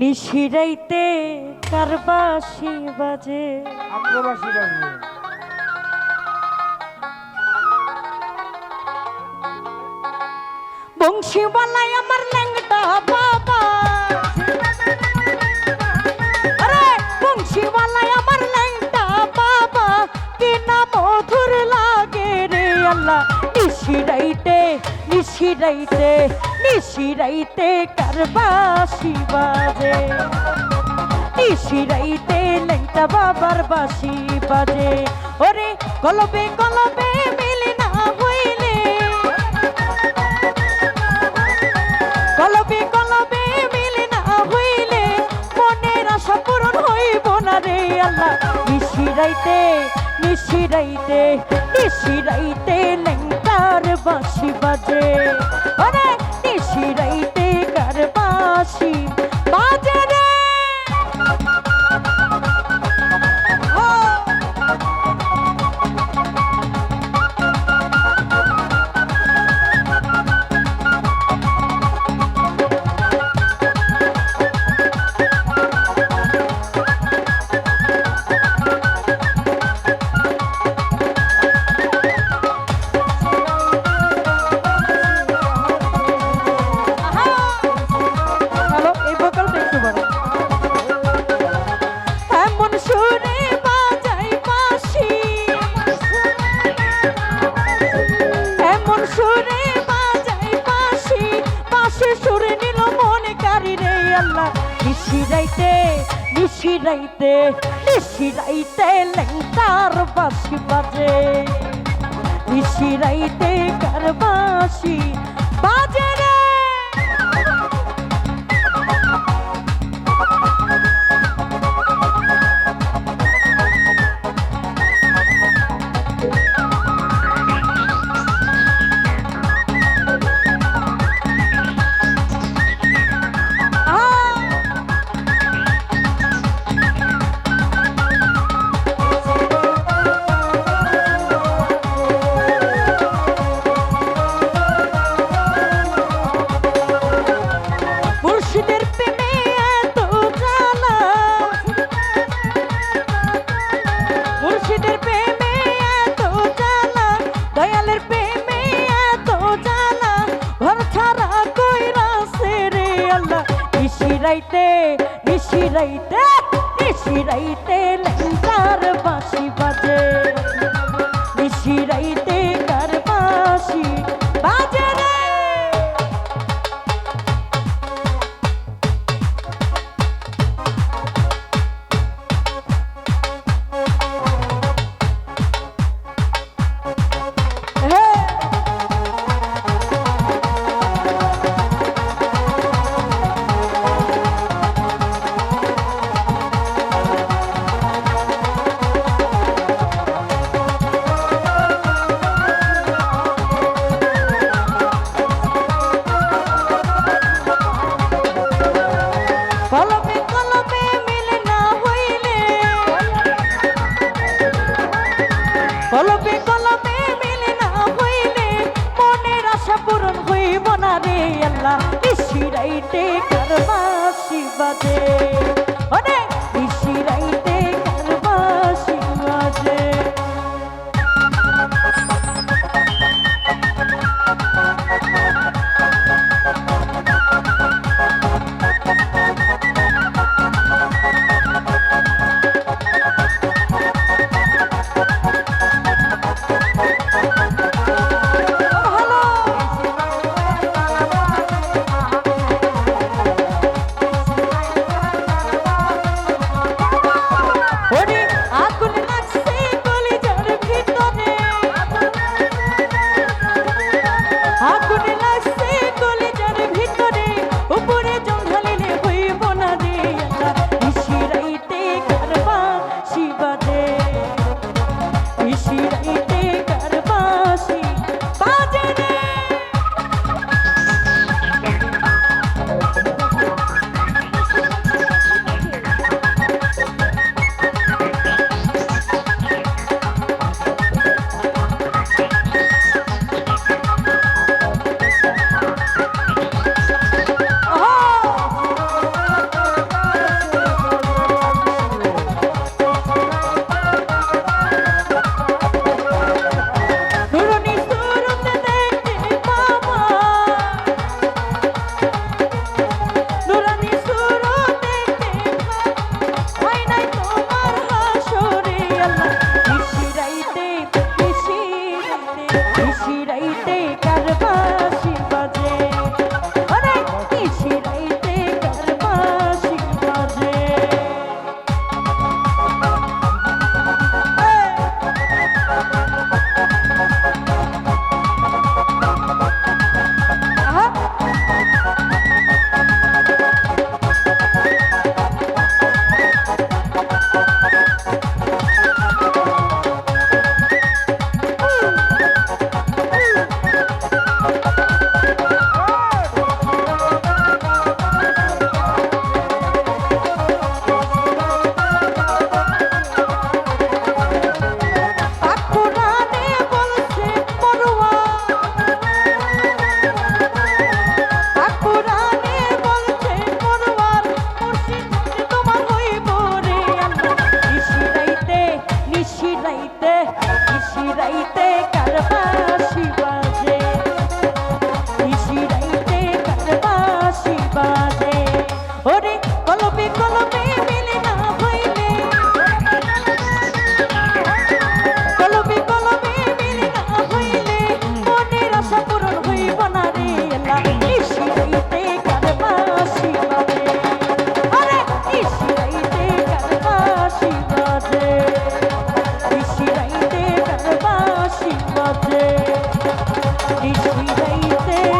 নিশিরাইতে কারবাসি বাজে। আক্রবাসী বাজে। বংশীওয়ালাই আমার ল্যাংটা বাবা। আরে বংশীওয়ালাই আমার ল্যাংটা বাবা। কি না মধুর লাগে রে আল্লাহ। নিশিরাইতে নিশিরাইতে নিশিরাইতে কারবাসি বাজে নিশিরাইতে ল্যাংটা বাবার বাসি বাজে ওরে কলবে কলবে মিলে না হইলে। কলবে কলবে মিলে না হইলে। মনের আশা পূরণ হইব না রে আল্লাহ। নিশিরাইতে নিশিরাইতে নিশিরাইতে লেঙ্কার বাঁশি বাজে। ওরে নিশিরাইতে কার বাঁশি কারি রে আল্লাহ নিশিরাইতে নিশিরাইতে নিশিরাইতে লেঙ্কার বাঁশি বাজে। নিশিরাইতে কার বাঁশি নিশিরাইতে নিশি রাইতে লেঙ্কার বাঁশি বাজে। নিশিরাইতে কারবাসি বাজে আগুন পাগড়ি কই যাইতে